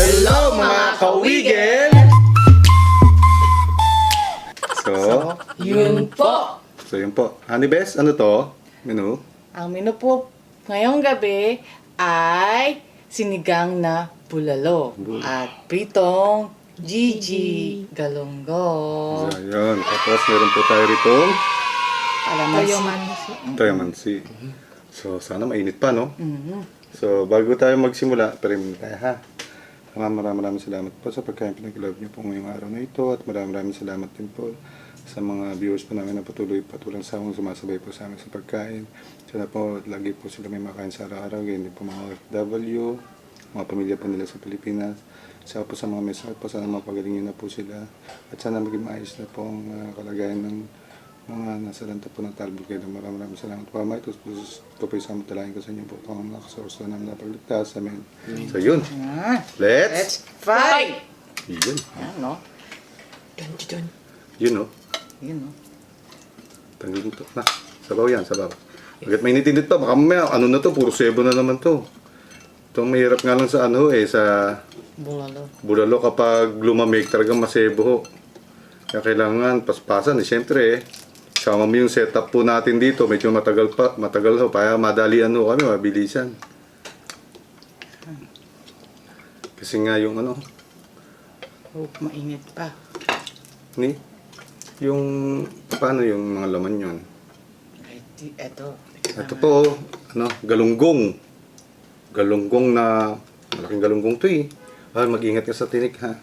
Hello mga kawigel! So, Yun po. so yun po. Honey Best, ano to? Menu? Ang menu po ngayong gabi ay sinigang na bulalo at pritong Gigi Galonggo. So, yun. Tapos meron po tayo rito. Kalamansi. Tayamansi. So, sana mainit pa, no? Mhm. So, bago tayo magsimula, parin tayo ha. Maraming maraming maraming salamat po sa pagkain pinag-love niyo po ngayong araw na ito at maraming maraming salamat din po sa mga viewers po namin na patuloy patulang sa among sumasabay po sa amin sa pagkain. Sana po lagi po sila may makain sa araw-araw, ganyan po mga OFW, mga pamilya po nila sa Pilipinas. Saka po sa mga mensahe po, sana mapagalingin na po sila at sana maging maayos na po ang ah, kalagayan ng mga nasa lanta po ng talbog kayo. Maraming maraming salamat po. Ama, ito, ito, ito po isang matalahin ko sa inyo po. Ito ang namin na pagligtas. Amen. So yun. Ah, Let's. Let's fight! Yun. Yan, no? Yun no. Yun, no? Tanggalin to. Na. Sabaw yan, sabaw. Bakit mainit-init pa? Baka mamaya, ano na to? Puro sebo na naman to. Itong mahirap nga lang sa ano eh, sa Bulalo. bulalo kapag lumamig talagang masebo ho. Kaya kailangan paspasan eh. Siyempre eh, kasama mo yung setup po natin dito. Medyo matagal pa, matagal ho. Kaya madalian ho kami, mabilisan. Kasi nga yung ano, Oh, mainit pa. ni, yung, paano yung mga laman yon eto. Ito po, ano, galunggong. Galunggong na, malaking galunggong to eh. Ah, mag-ingat ka sa tinik ha.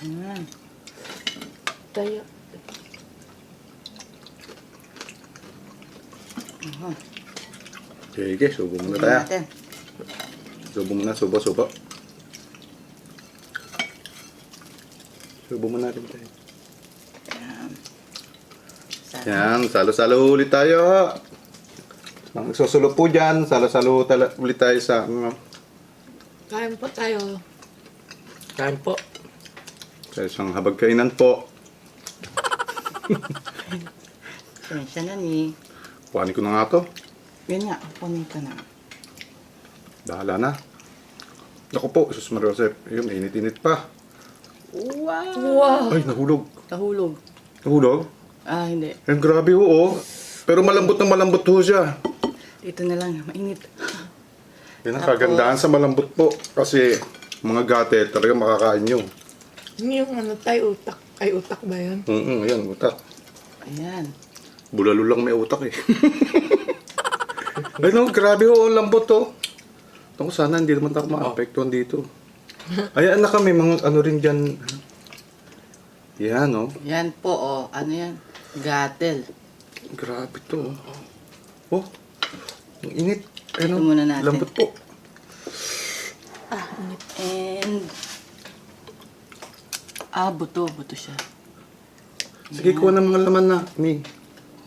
Ayan. Tayo. Aha. Sige, subo muna tayo. natin. Subo muna, subo, subo. Subo muna natin tayo. Yan, salo-salo ulit tayo. Ang susulo po dyan, salo-salo ulit tayo sa ano, Kain po tayo. Kain po. sa isang habag kainan po. Pasensya na ni. Kuhanin ko na nga to. Yun nga, kunin ka na. Bahala na. Ako po, Jesus Maria Joseph. Ayun, init-init pa. Wow! Wow! Ay, nahulog. Nahulog. Nahulog? Ah, hindi. Ay, grabe ho, oh. Pero malambot na malambot ho siya. Dito na lang, mainit. Yan ang kagandahan sa malambot po. Kasi mga gate talaga makakain nyo. Yun yung ano tayo, utak. Ay, utak ba yun? Mm ayan, utak. Ayan. Bulalo lang may utak eh. Ay no, grabe ho, ang lambot to. Ako sana hindi naman tayo maapektuhan dito. Ayan na kami, mga ano rin dyan. Yan, no? Yan po, oh. Ano yan? Gatel. Grabe to. Oh, ang init. Ano, Ito muna natin. lambot po. And... Ah, buto. Buto siya. Sige, kuha ng mga laman na. Ni.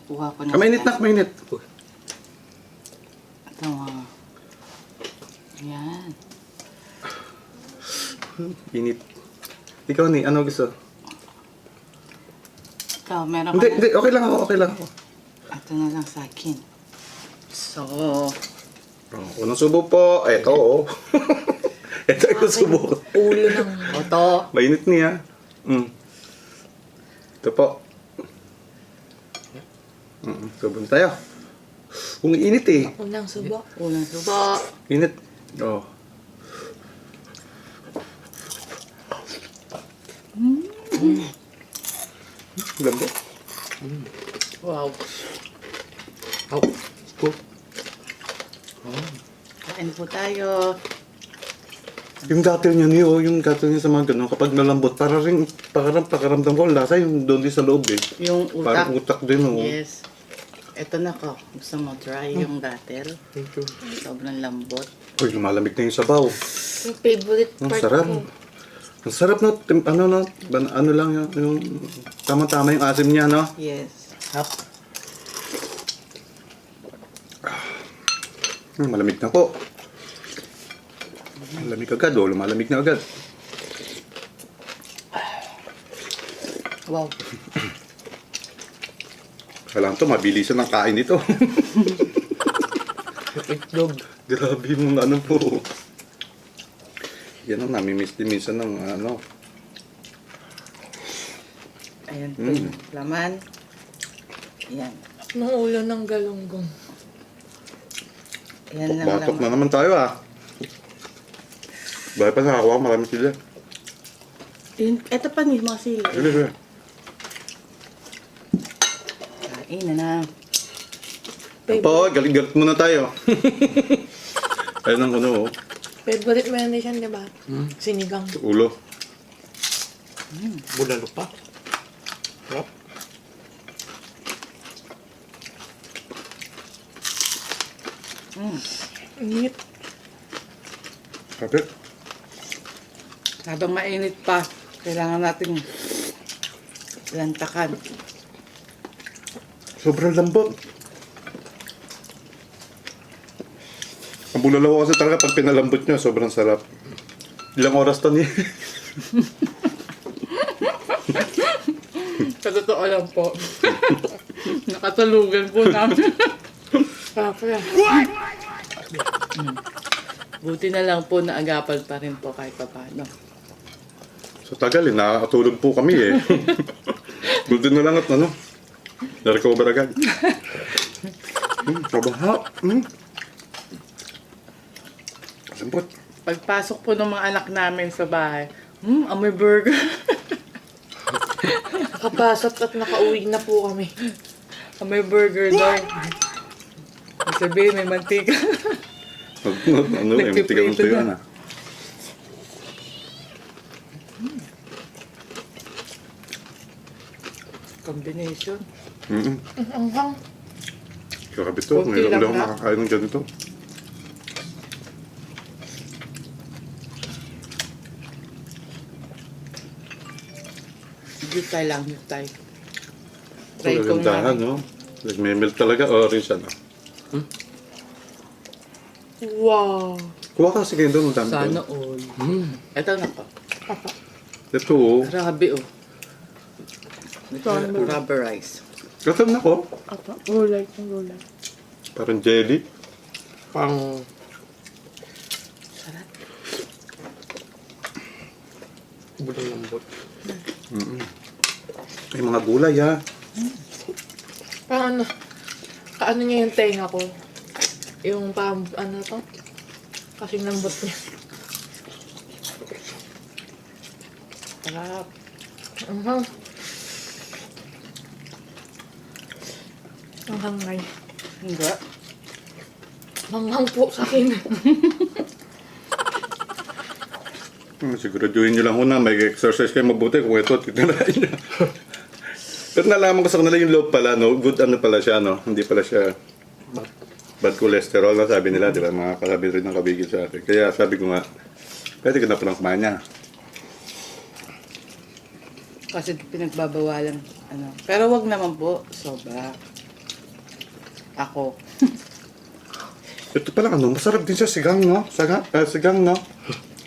Kuha ko na. Kamainit na, kamainit. Ito, mga... Yan. Init. Ikaw ni, ano gusto? Ito, meron Hindi, ka na. hindi, okay lang ako, okay lang ako. Ito na lang sa akin. So, Oh, unang subo po. Eto, oh. Ito yung subo. Ulo ng... oto. Mainit niya. Mm. Ito po. Mm, subo na tayo. Kung init eh. Unang subo. Unang subo. Init. Oh. Mm. Ganda. Wow. Oh. Oh. Kain po tayo. Yung gatil niya niyo, yung gatil niya sa mga ganun, kapag nalambot, para rin, pakaram, pakaramdam ko, ang lasa yung doon din sa loob eh. Yung utak. Parang utak din oh. Yes. Ito na ko. Gusto mo dry yung gatel? Thank you. Sobrang lambot. Uy, lumalamig na yung sabaw. Yung favorite Ang part sarap. ko. Ang sarap na, tim- ano na, ban- ano lang yung, yung tama-tama yung asim niya, no? Yes. Hap. Hmm, malamig na po. Malamig agad, oh. Lumalamig na agad. Wow. Kailangan to, mabilisan ang kain dito. Itlog. Grabe yung ano po. Yan ang namimiss din minsan ng ano. Ayan po Mm. yung laman. Ayan. Nung ulo ng galunggong. Ayan lang Batok laman. na naman tayo ah. Bahay pa nakakuha ko marami sila. Yun, eto pa ni mga sila. Sige, sige. Kain na na. Po, galit-galit muna tayo. Ayun ang ano, oh. Favorite mo yan siya, di ba? Sinigang. ulo. Bulalo pa. Sarap. Init. Kapit. Habang mainit pa, kailangan natin lantakan. Sobrang lambot. Ang bulalaw kasi talaga pag pinalambot nyo, sobrang sarap. Ilang oras to ni? Sa totoo lang po. Nakatulugan po namin. Sarap yan. Buti na lang po na agapan pa rin po kahit paano. Sa tagal eh, nakakatulog po kami eh. Buti na lang at ano, na-recover agad. Hmm, sobrang hap. Hmm. Lambot. Pagpasok po ng mga anak namin sa bahay, hmm, amoy burger. Nakapasok at nakauwi na po kami. amoy burger daw. Sabihin, may mantika. ano eh, tuyo na. na. Combination. Mm-mm. Ang hang. Kakabit to, Kunti ngayon lang ako na. makakain ng ganito. Jutay lang. Ito, Try kagandahan, nga. no? Nagme-melt talaga, orange ano. Wow. Kuha ka sige doon, ang dami Sana doon. all. Mm. Eto na po. Papa. Ito, oh. Grabe oh. Sana. Rubberize. Katam na ko. Papa. Gulay kong gulay. Parang jelly. Pang Sarap. bulang lambot. May mga gulay, ha? Parang ano, kaano niya yung tenga ko. Yung pam, ano to? Kasing lambot niya. Sarap. Ang hang. Ang hangay. Hindi. Ang hang po sa akin. Hmm, siguraduhin nyo lang ho na may exercise kayo mabuti kung ito titirahin nyo. Pero nalaman ko sa kanila yung low pala, no? Good ano pala siya, no? Hindi pala siya bad cholesterol na sabi nila, di ba? Mga kasabi rin ng kabigil sa atin. Kaya sabi ko nga, pwede ka na palang kumain niya. Kasi pinagbabawalan. Ano. Pero wag naman po. Sobra. Ako. Ito pala ano, masarap din siya sigang, no? Saga, ah, sigang, no?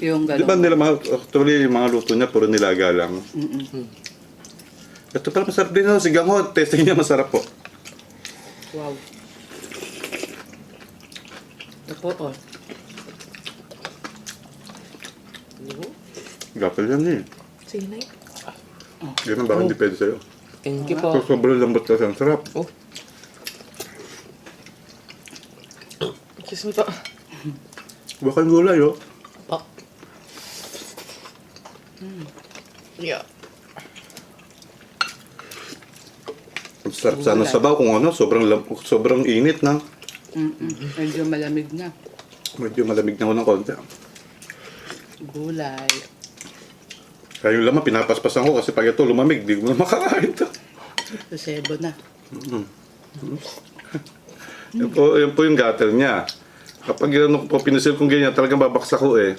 Yung Di ba gano'n. nila, mga, actually, yung mga luto niya, puro nilaga lang. Mm-mm. Ito pala masarap din, no? Sigang ho, testing niya masarap po. Wow. Ito po, oh. Gapal yan eh. Sinay. Ganun baka hindi pwede sa'yo. Thank you po. So, sobrang lambot kasi ang sarap. Oh, Kiss mo to. Bakal gulay, oh. ah, Yeah. Ang sarap sana sabaw kung ano, sobrang, lam- sobrang init na. Mm-mm. Medyo malamig na. Medyo malamig na ako ng konti. Gulay. Kaya yung laman, pinapaspasan ko kasi pag ito lumamig, di ko na makakain to. Sosebo na. Yan po, yan po yung gutter niya. Kapag yun, ano, po, pinisil kong ganyan, talagang babaksak ko eh.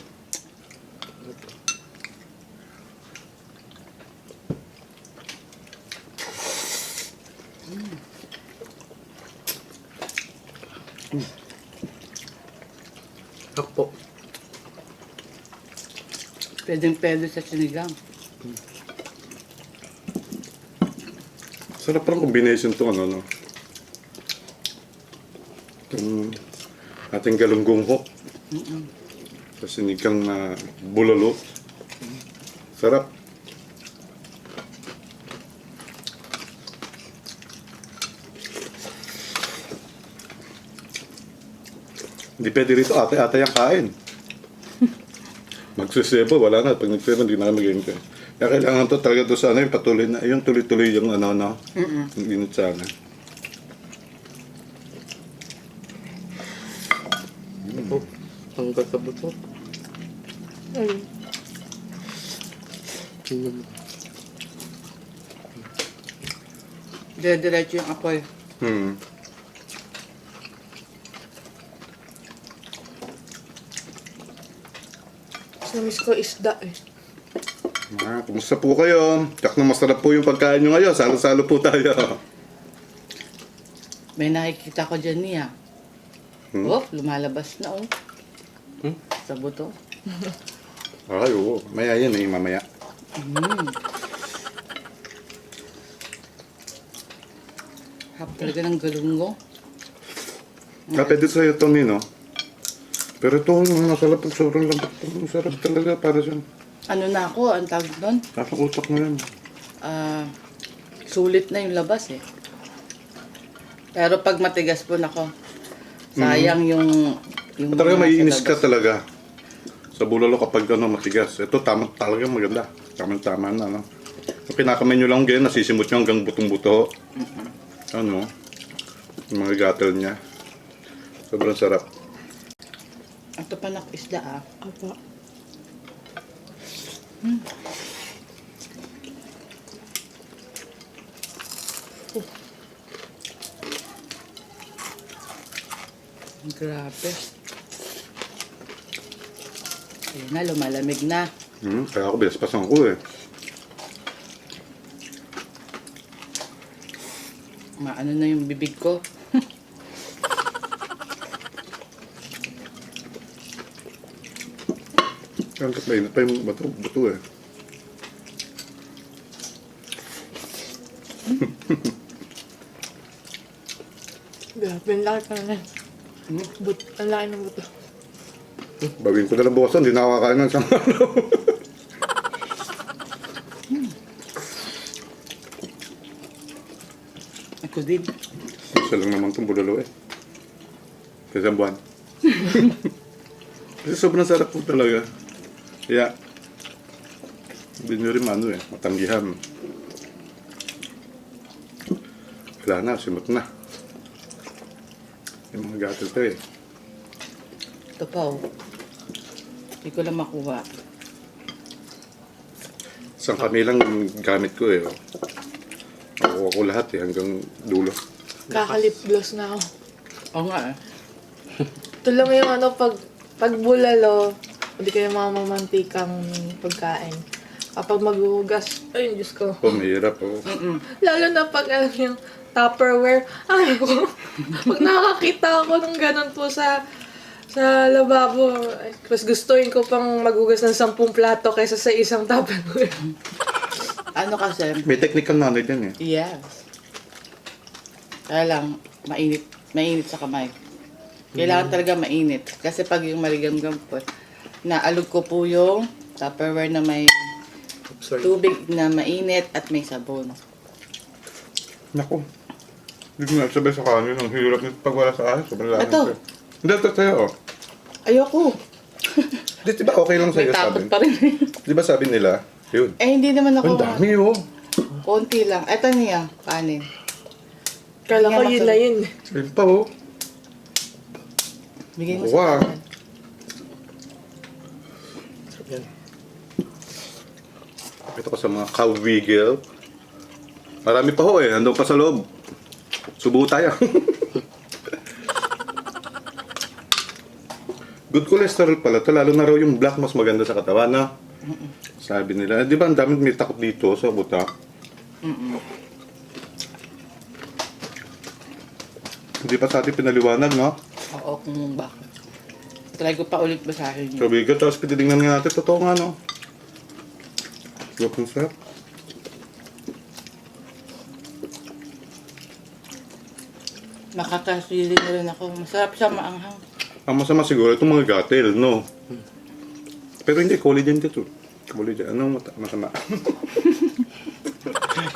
ako po. Pwedeng pwede sa sinigang. Sarap parang combination to ano, no? Itong ating galunggong ho. Tapos sinigang na bulalo. Sarap. Hindi pwede rito, ate-ate yung kain. Magsusebo, wala na. Pag nagsebo, hindi na kami magiging kain. Kaya kailangan to talaga to sa ano, yung patuloy na, yung tuloy-tuloy yung ano, no? Yung init sa ano. Opo. Ang gata buto. Ayun. Tingnan mo. Dire-diretso yung apoy. Hmm. Namiss ko isda eh. Ah, kumusta po kayo? Tiyak na masarap po yung pagkain nyo ngayon. Salo-salo po tayo. May nakikita ko dyan niya. Hmm? Oh, lumalabas na oh. Hmm? Sa buto. Ay, oo. Maya yan eh, mamaya. Mm. Hap talaga ng galungo. Ah, pwede sa'yo ito, Nino. Pero ito, masarap sobrang lambot. Ang sarap talaga para sa Ano na ako, ang tawag doon? nasa utak mo yan. Ah, sulit na yung labas eh. Pero pag matigas po nako, sayang yung... yung Mm-hmm. Talaga mga may nasa inis ka labas. talaga. Sa bulalo kapag ano, matigas. Ito, tama, talaga maganda. Tama-tama na, no? Yung kinakamay nyo lang ganyan, nasisimot nyo hanggang butong-buto. Ano? Yung mga gatel niya. Sobrang sarap. Ito pa nak isda ah. Apa. Grabe. Ayun na, lumalamig na. Hmm, kaya ako binaspasan ko eh. Maano na yung bibig ko. Ang mainit pa yung bato, bato eh. Grabe, ang laki na. But, ang laki ng buto. Bawin ko na lang bukasan, hindi nakakain ng isang araw. Ako din. Isa lang naman itong bulalo eh. Kasi ang buwan. Kasi sobrang sarap po talaga. Kaya, hindi nyo rin ano eh, matanggihan. Wala na, simot na. Yung mga gatel to eh. Ito pa oh. Hindi ko lang makuha. Isang kamilang gamit ko eh. Oh. Nakuha ko lahat eh, hanggang dulo. Kakalip gloss na ako. Oo nga eh. Ito lang yung ano, pag, pag bulalo, hindi kayo mamamantikang pagkain. Kapag maghuhugas, ay, Diyos ko. Oh, mahirap oh. Lalo na pag alam yung Tupperware, ay ko. Pag nakakita ako ng ganun po sa sa lababo, ay, mas gustuin ko pang maghugas ng sampung plato kaysa sa isang Tupperware. Ano kasi, May technical knowledge yan eh. yes. Kaya lang, mainit. Mainit sa kamay. Kailangan talaga mainit. Kasi pag yung maligamgam po, naalog ko po yung Tupperware na may Sorry. tubig na mainit at may sabon. Nako. Hindi ko na sabay sa kanin. Ang hirap nito pag wala sa akin. Sobrang lahat. Ito. Hindi, ito sa'yo. Ayoko. Di, di ba okay lang May sa'yo takot sabi? pa rin. Di ba sabi nila? Yun. eh, hindi naman ako. Ang dami oh. Konti lang. Ito niya, kanin. Kala ko yun na yun. Ayun pa oh. Bigay mo Wow. sa akin. Yan. Ito ko sa mga kawigil. Marami pa ho eh. Andun pa sa loob. Subo tayo. Good cholesterol pala to. Lalo na raw yung black mas maganda sa katawan na. Sabi nila. Eh, Di ba ang dami may takot dito sa buta? Hindi pa sa atin pinaliwanag, no? Oo, kung bakit. Try ko pa ulit basahin yun. So, bigat. Tapos titignan nga natin. Totoo nga, no? Sobrang sarap. Makakasili na rin ako. Masarap siya maanghang. Ang masama siguro itong mga gatel, no? Pero hindi, collagen dito. Collagen. Anong mata- masama?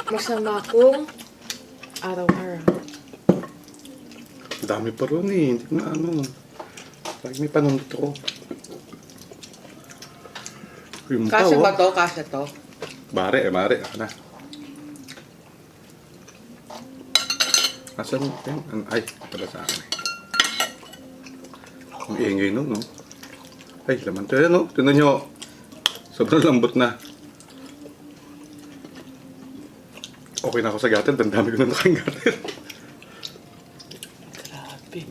Masama kung araw-araw. Dami pa ron eh. Hindi ko na ano. Lagi may panunod ko. Yung mukha, Kasya oh. ba to? Kasya to? Mare, eh, mare. Ako Asan yan? An- Ay, pala sa akin. Ang ingay nun, no? Ay, laman to yan, no? Tignan nyo. Sobrang lambot na. Okay na ako sa gatel. Ang dami ko na nakain gatel. Grabe.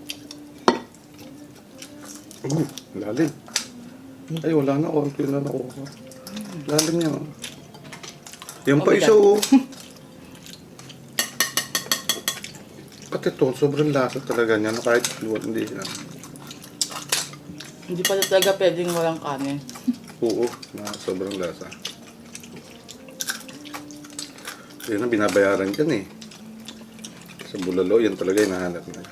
Uh, lalim. Ay, wala na. Konti na nakuha. Lalim niya. oh. Yan pa isa, oh. Pati ito, sobrang lasa talaga niya. No, kahit luwal, hindi siya. Hindi pa talaga pwedeng walang kanin. Oo, na sobrang lasa. Yan ang binabayaran dyan eh. Sa bulalo, yan talaga yung nahanap na.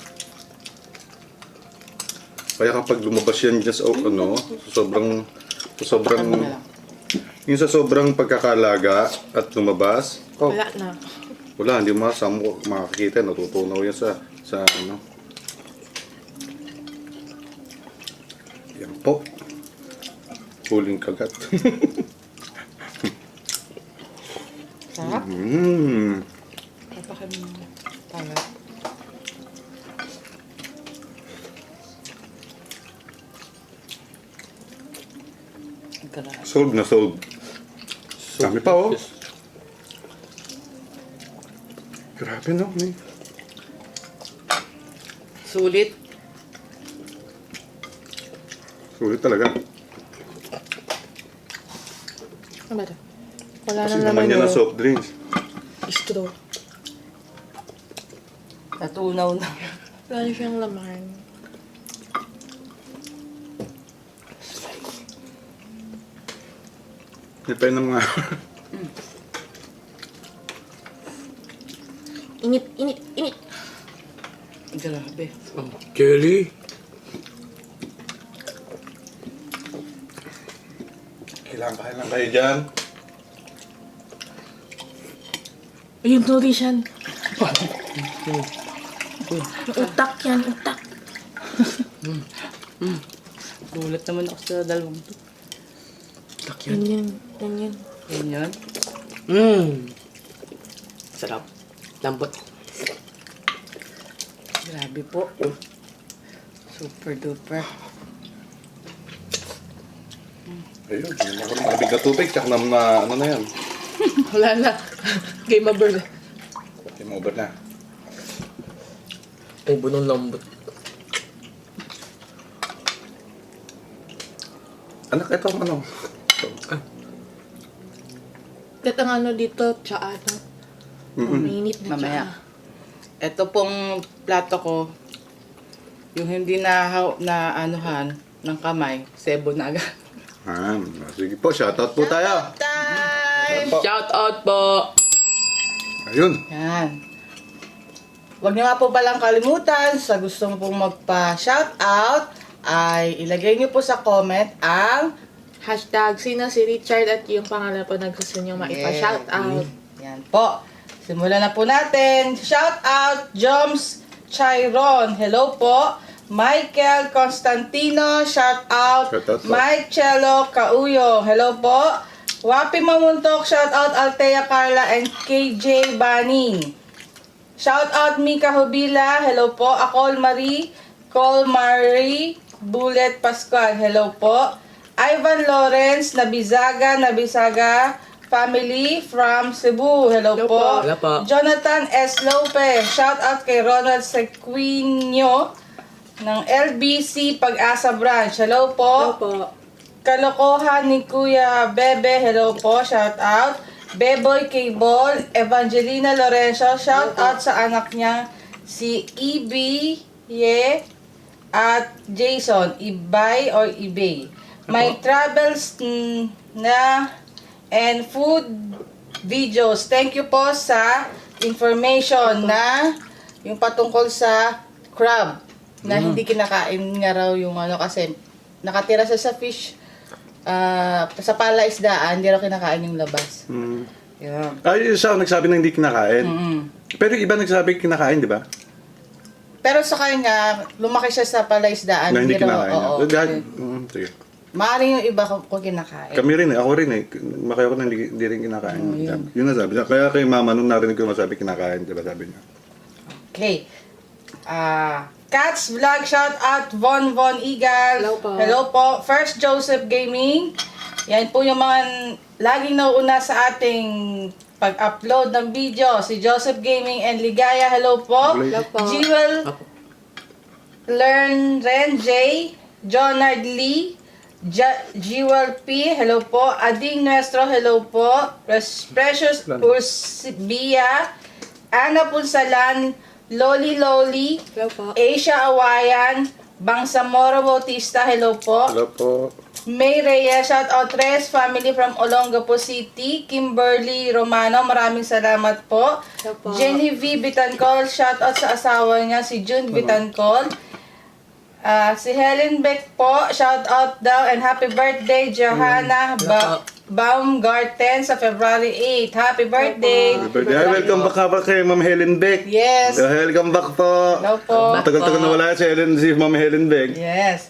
Kaya kapag lumabas yan dyan sa ano, sa sobrang, sa sobrang, yung sa sobrang pagkakalaga at lumabas, oh, Wala na. Wala, hindi mo masamo makakita, natutunaw yan sa, sa ano. Yan po. Huling kagat. Sarap. Mmm. Papakin mo. Grabe. Sold na sold. Dami pa oh. Grabe no. May. Sulit. Sulit talaga. Ano ba ito? Wala Kasi na naman naman yan na yung soft drinks. straw. Natunaw na. Wala siyang laman. Depende ng mga... Init, init, init. Grabe. Oh, jelly. Kailangan kain lang kayo dyan. Ayun, nourish yan. Yung utak yan, utak. Gulat naman ako sa dalawang to. Tak Yan yan. yan, yan yan. Yan yan. Mmm. Sarap. Lambot. Grabe po. Super duper. Ayun, malamig na tubig. Tsaka na, na ano na yan. Wala na. Game over. Game over na. Ay, bunong lambot. Anak, ito ang ano. Kat ang ano dito, tsa ano. Mainit na Mamaya. tsa. Ito pong plato ko, yung hindi na, na anuhan ng kamay, sebo na agad. Ah, sige po, shoutout po tayo. Time! Po. Shout out po! Ayun. Yan. Huwag niyo nga po palang kalimutan sa gusto mo pong magpa-shoutout ay ilagay niyo po sa comment ang Hashtag sino si Richard at yung pangalan po na gusto nyo maipa-shout out. Yan po. Simulan na po natin. Shout out, Joms Chiron. Hello po. Michael Constantino. Shout out. Shout out po. Mike Cello Kauyo. Hello po. Wapi Mamuntok. Shout out Altea Carla and KJ Bani. Shout out Mika Hubila. Hello po. Akol Marie. Col Marie. Bullet Pascual. Hello po. Ivan Lawrence, Nabizaga, Nabizaga family from Cebu. Hello, Hello po. po. Hello po. Jonathan S. Lopez. Shout out kay Ronald Sequinio ng LBC Pag-asa Branch. Hello po. Hello po. Kalokohan ni Kuya Bebe. Hello po. Shout out. Beboy Cable. Evangelina Lorenzo. Shout out sa anak niya si Ibi Ye at Jason. Ibay or Ibay. My travels na and food videos. Thank you po sa information na yung patungkol sa crab na hindi kinakain nga raw yung ano kasi nakatira siya sa fish ah, sa palaisdaan, hindi raw kinakain yung labas. Mm. Yeah. Ay, isa nagsabi na hindi kinakain. Mm. Pero yung iba nagsabi kinakain, di ba? Pero sa kanya, lumaki siya sa palaisdaan. na hindi raw- kinakain. oo, niya. Dahil, hindi. mm, sige. Maaaring yung iba kung, kung kinakain. Kami rin eh, ako rin eh. Makaya ko na hindi, hindi rin kinakain. yun. na sabi niya. Kaya kay mama nung narinig ko masabi kinakain, di ba sabi niya? Okay. Ah, Cats Vlog, shout out Von Von Igal. Hello po. Hello po. First Joseph Gaming. Yan po yung mga laging nauuna sa ating pag-upload ng video. Si Joseph Gaming and Ligaya. Hello po. Hello po. Jewel Learn Ren J. Jonard Lee. Ja- Jewel P. Hello po. Ading Nuestro. Hello po. Pres- Precious Ursibia. Ana Punsalan. Loli Loli. Hello po. Asia Awayan. Bangsamoro Bautista. Hello po. Hello po. May Reyes, shout out Tres family from Olongapo City. Kimberly Romano, maraming salamat po. Hello po. Jenny V. Bitancol, shout out sa asawa niya, si June Bitancol. Ah, si Helen Beck po, shout out daw and happy birthday Johanna ba- Baumgarten sa February 8. Happy birthday! Happy birthday. Ay, welcome back ka kay Ma'am Helen Beck. Yes! Uh, welcome back po. Hello po. Tagal-tagal na wala si Helen, si Ma'am Helen Beck. Yes.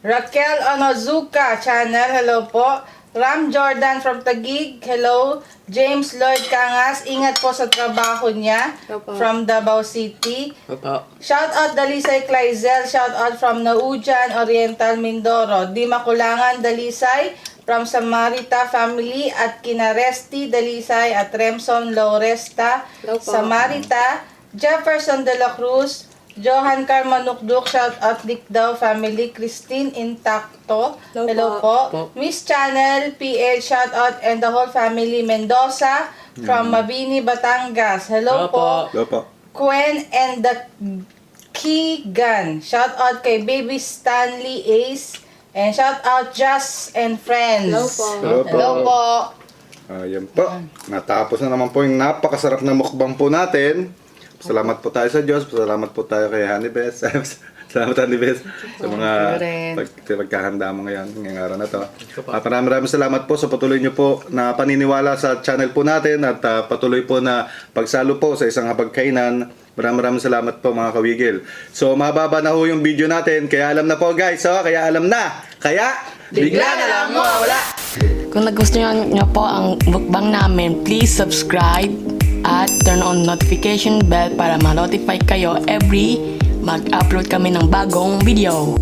Raquel Onozuka channel, hello po. Ram Jordan from Taguig, hello. James Lloyd Cangas, ingat po sa trabaho niya Hello po. from Davao City. Opo. Shout out Dalisay Claizel, shout out from Naujan, Oriental, Mindoro. Di makulangan Dalisay from Samarita family at Kinaresti Dalisay at Remson Lauresta Hello po. Samarita, Jefferson de la Cruz, Johan Carmanukduk, shout out Dikdaw family, Christine Intacto, Hello hello po. po. Miss Channel, PH, shout out and the whole family, Mendoza, from Mabini, Batangas. Hello, Hello po. po. Hello po. Gwen and the Keegan. Shout out kay Baby Stanley Ace. And shout out Just and Friends. Hello po. Hello po. Hello po. Ayan po. Natapos na naman po yung napakasarap na mukbang po natin. Salamat po tayo sa Diyos. Salamat po tayo kay Honey Bess. Salamat Honey Bess sa mga pag, pagkahanda mo ngayon, ngayong araw na to. At maraming maraming salamat po sa patuloy niyo po na paniniwala sa channel po natin at ah, patuloy po na pagsalo po sa isang hapagkainan. Maraming maraming salamat po mga kawigil. So mababa na ho yung video natin. Kaya alam na po guys. So, kaya alam na. Kaya bigla na lang mo wala. Kung nagustuhan nyo po ang mukbang namin, please subscribe at turn on notification bell para ma-notify kayo every mag-upload kami ng bagong video.